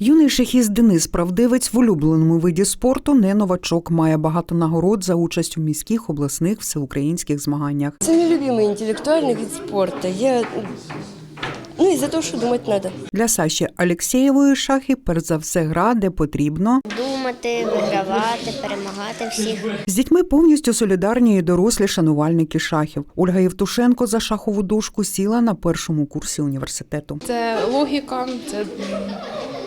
Юний шахіст Денис Правдивець в улюбленому виді спорту не новачок, має багато нагород за участь у міських, обласних, всеукраїнських змаганнях. Это мой любимый интеллектуальный вид спорта. Я... Ну, из-за того, что думать надо. Для Саші Алєксєєвої шахи перш за все гра, де потрібно. думати, вигравати, перемагати всіх. З дітьми повністю солідарні і дорослі шанувальники шахів. Ольга Євтушенко за шахову дошку сіла на першому курсі університету. Це логіка, це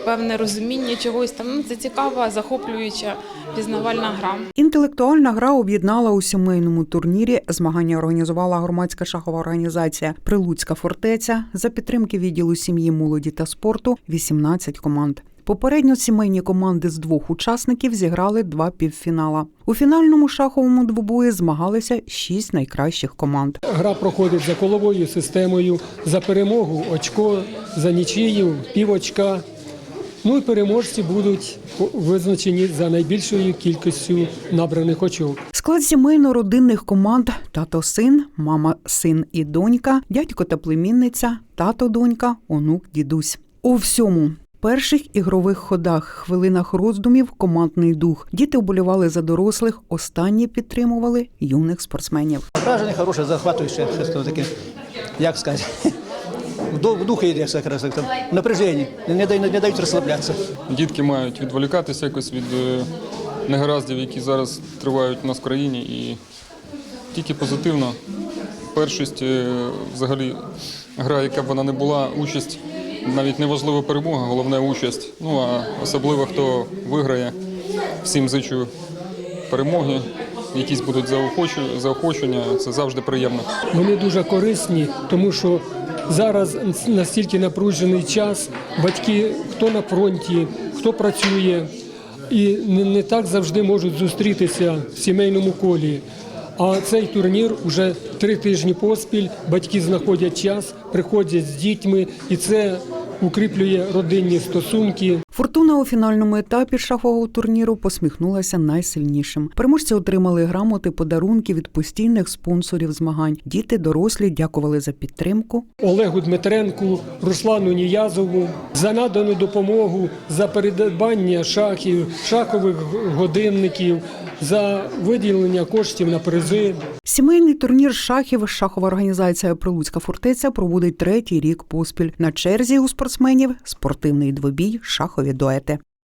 певне розуміння чогось там. Ну, Це цікава, захоплююча, пізнавальна гра. Інтелектуальна гра об'єднала у сімейному турнірі. Змагання організувала громадська шахова організація Прилуцька фортеця за підтримки відділу сім'ї, молоді та спорту 18 команд. Попередньо сімейні команди з двох учасників зіграли два півфінала. У фінальному шаховому двобої змагалися шість найкращих команд. Гра проходить за коловою системою, за перемогу очко, за нічию півочка. Ну і переможці будуть визначені за найбільшою кількістю набраних очок. Склад сімейно-родинних команд тато син, мама син і донька, дядько та племінниця, тато донька, онук дідусь. У всьому. Перших ігрових ходах, хвилинах роздумів, командний дух. Діти вболівали за дорослих, останні підтримували юних спортсменів. Враження хороше, захватуюче, щось таке, як сказати. В ду- в духі йде, як раз, там, напряження, не дають, не дають розслаблятися. Дітки мають відволікатися якось від е, негараздів, які зараз тривають у нас в країні. І тільки позитивно. Першість, е, взагалі, гра, яка б вона не була, участь, навіть не важлива перемога, головне участь. Ну а особливо хто виграє, всім зичу перемоги, якісь будуть заохочення, це завжди приємно. Вони дуже корисні, тому що зараз настільки напружений час. Батьки, хто на фронті, хто працює, і не, так завжди можуть зустрітися в сімейному колі. А цей турнір вже три тижні поспіль. Батьки знаходять час, приходять з дітьми, і це укріплює родинні стосунки. Фортуна у фінальному етапі шахового турніру посміхнулася найсильнішим. Переможці отримали грамоти, подарунки від постійних спонсорів змагань. Діти, дорослі дякували за підтримку. Олегу Дмитренку, Руслану Ніязову за надану допомогу, за передбання шахів, шахових годинників, за виділення коштів на призи. Сімейний турнір шахів шахова організація Прилуцька фортеця проводить третій рік поспіль. На черзі у спортсменів спортивний двобій, шахові дуети.